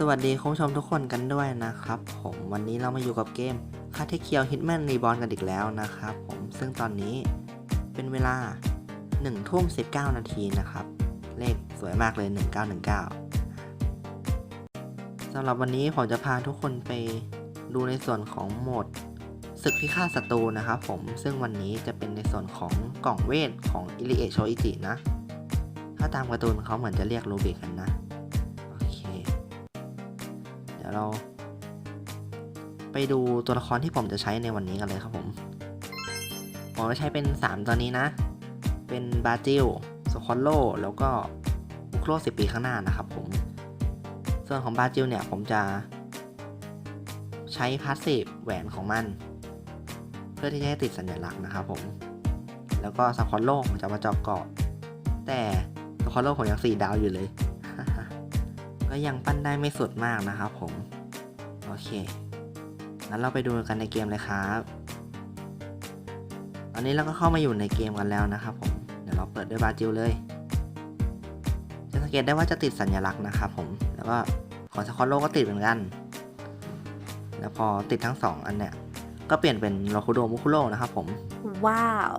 สวัสดีคุณผู้ชมทุกคนกันด้วยนะครับผมวันนี้เรามาอยู่กับเกมคาเทเคียวฮิตแมนรีบอลกันอีกแล้วนะครับผมซึ่งตอนนี้เป็นเวลา1ทุ่ม19 นาทีนะครับ เลขสวยมากเลย 1919สำหรับวันนี้ผมจะพาทุกคนไปดูในส่วนของโหมดศึกพิฆาตศัตรูนะครับผมซึ่งวันนี้จะเป็นในส่วนของกล่องเวทของอิริเอโชอิจินะ ถ้าตามการ์ตูนเขาเหมือนจะเรียกรูบิกกันนะ ดี๋ยวเรา ไปดูตัวละครที่ผมจะใช้ในวันนี้กันเลยครับผม ผมจะใช้เป็น 3 ตัวนี้นะ เป็นบาจิลสคอลโล แล้วก็บุคโลสิปีข้างหน้านะครับผม ส่วนของบาจิลเนี่ยผมจะใช้พาสซีฟแหวนของมัน เพื่อที่จะให้ติดสัญลักษณ์นะครับผม แล้วก็สคอลโลผมจะมาเจอบเกาะ แต่สคอลโลผมยังสี่ดาวอยู่เลย ก็ยังปั้นได้ไม่สุดมากนะครับผม โอเค งั้นเราไปดูกันในเกมเลยครับ ตอนนี้เราก็เข้ามาอยู่ในเกมกันแล้วนะครับผม เดี๋ยวเราเปิดด้วยบาจิลเลย จะสังเกตได้ว่าจะติดสัญลักษณ์นะครับผม แล้วก็ของสควอตโลก็ติดเหมือนกัน แล้วพอติดทั้งสองอันเนี่ย ก็เปลี่ยนเป็นโลคุโดมุคุโรนะครับผม ว้าว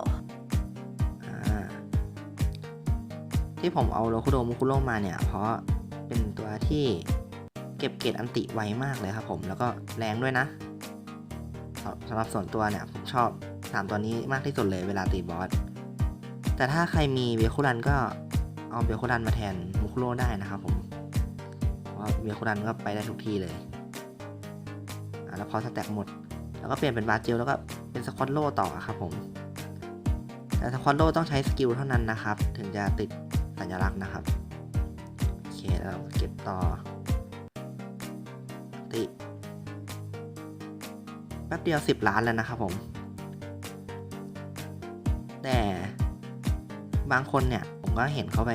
อ่าที่ผมเอาโลคุโดมุคุโรมาเนี่ย เพราะ เป็นตัวที่เก็บเกรดอันติไวมากเลยครับผมแล้วก็แรงด้วยนะสำหรับส่วนตัวเนี่ยผมชอบสามตัวนี้มากที่สุดเลยเวลาตีบอส แต่ถ้าใครมีเบียคุรันก็เอาเบียคุรันมาแทนมุคุโรได้นะครับผมเพราะเบียคุรันก็ไปได้ทุกที่เลยอ่าแล้วพอสแต็กหมด แล้วก็เปลี่ยนเป็นบาจิลแล้วก็เป็นสควอตโลต่อครับผมแต่สควอตโลต้องใช้สกิลเท่านั้นนะครับ ถึงจะติดสัญลักษณ์นะครับ เคแล้วเก็บต่อติแป๊บเดียว 10 ล้านแล้วนะครับผม แต่บางคนเนี่ย ผมก็เห็นเขาไป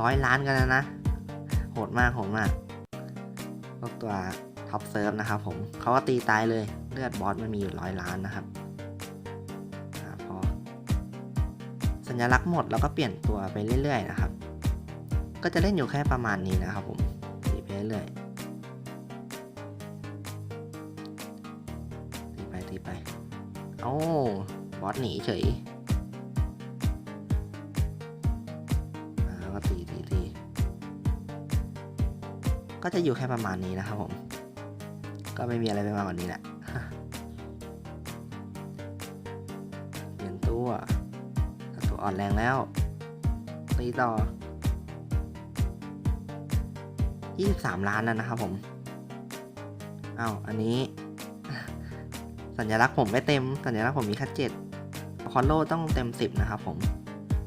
ร้อยล้านกันแล้วนะ โหดมาก โหดมากพวกตัวท็อปเซิร์ฟนะครับผม เขาก็ตีตายเลย เลือดบอสมันมีอยู่ร้อยล้านนะครับอพอ สัญลักษณ์หมดแล้วก็เปลี่ยนตัวไปเรื่อย ๆ นะครับ ก็จะเล่นอยู่แค่ประมาณนี้นะครับผมตีไปเรื่อยตีไปตีไปเอ้บอสหนีเฉยแล้วก็ตีตีตีก็จะอยู่แค่ประมาณนี้นะครับผม ก็ไม่มีอะไรไปมากกว่านี้แหละเปลี่ยนตัวตัวอ่อนแรงแล้วตีต่อ 23 ล้านแล้วนะครับผมอ้าวอันนี้ สัญลักษณ์ผมไม่เต็ม สัญลักษณ์ผมมีแค่เจ็ดคอนโลต้องเต็ม 10 นะครับผม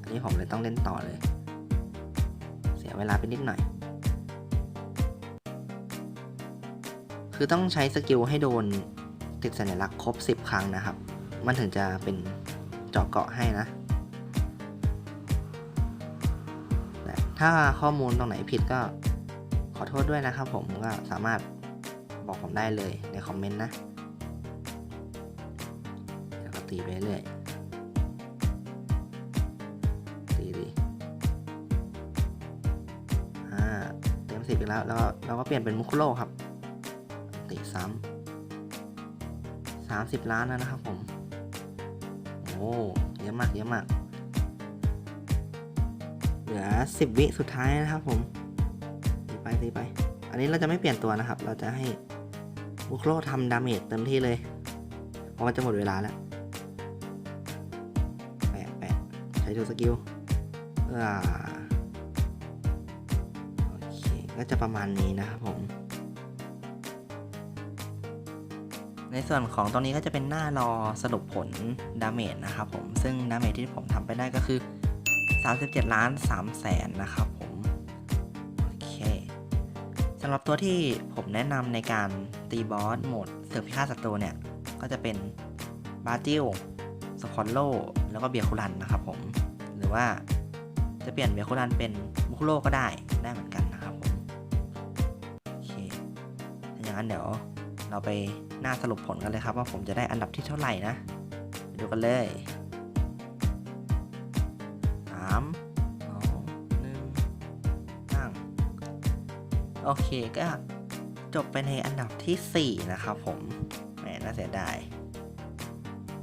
อันนี้ผมเลยต้องเล่นต่อเลย เสียเวลาไปนิดหน่อย คือต้องใช้สกิลให้โดนติดสัญลักษณ์ครบ 10 ครั้งนะครับ มันถึงจะเป็นเจาะเกาะให้นะ ถ้าข้อมูลตรงไหนผิดก็ ขอโทษด้วยนะครับผมก็สามารถบอกผมได้เลยในคอมเมนต์นะเดี๋ยวก็ตีไปเรื่อยตีดีอ่าเต็มสิบอีกแล้วแล้วก็เราก็เปลี่ยนเป็นมุคุโร่ครับ ตีซ้ำสามสิบล้านแล้วนะครับผม โอ้เยอะมากเยอะมาก เหลือสิบวิสุดท้ายนะครับผม ไปตีไป อันนี้เราจะไม่เปลี่ยนตัวนะครับ เราจะให้บุคโลทำดาเมจเต็มที่เลย เพราะมันจะหมดเวลาแล้วแปะแปะใช้ดูสกิลเออโอเค ก็จะประมาณนี้นะครับผมในส่วนของตรงนี้ก็จะเป็นหน้ารอสรุปผลดาเมจนะครับผม ซึ่งดาเมจที่ผมทำไปได้ก็คือ 37 ล้าน3แสนนะครับผำหรับตัวที่ผมแนะนำในการตีบอสโหมดเสือพิฆาตศัตรูเนี่ย ก็จะเป็นบาติลสปอนโลแล้วก็เบียคุรันนะครับผม หรือว่าจะเปลี่ยนเบียคุรันเป็นมุคโลก็ได้ได้เหมือนกันนะครับผม โอเคอย่างนั้นเดี๋ยวเราไปหน้าสรุปผลกันเลยครับ ว่าผมจะได้อันดับที่เท่าไหร่นะ ไปดูกันเลย3 โอเคก็จบไปในอันดับที่ 4 นะครับผมแหมน่าเสียดาย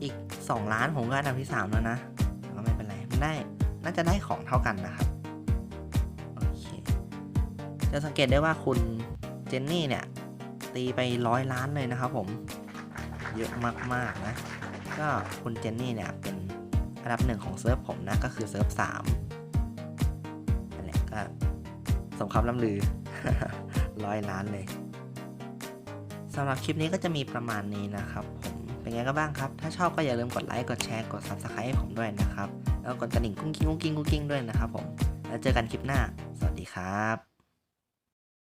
อีก 2 ล้านผมก็อันดับที่ 3 แล้วนะก็ไม่เป็นไรมันได้น่าจะได้ของเท่ากันนะครับโอเคจะสังเกตได้ว่าคุณเจนนี่เนี่ย ตีไปร้อยล้านเลยนะครับผมเยอะมากๆนะ ก็คุณเจนนี่เนี่ยเป็นอันดับหนึ่งของเซิร์ฟผมนะ ก็คือเซิร์ฟสามนั่นแหละก็สมคำล่ำลือ ร้อยล้านเลยสำหรับคลิปนี้ก็จะมีประมาณนี้นะครับผมเป็นไงก็บ้างครับ ถ้าชอบก็อย่าลืมกดไลค์ กดแชร์ กด Subscribe ให้ผมด้วยนะครับ แล้วกดกระดิ่งกุ้งกิ้งกุ้งกิ้งกุ้งกิ้งด้วยนะครับผม แล้วเจอกันคลิปหน้า สวัสดีครับ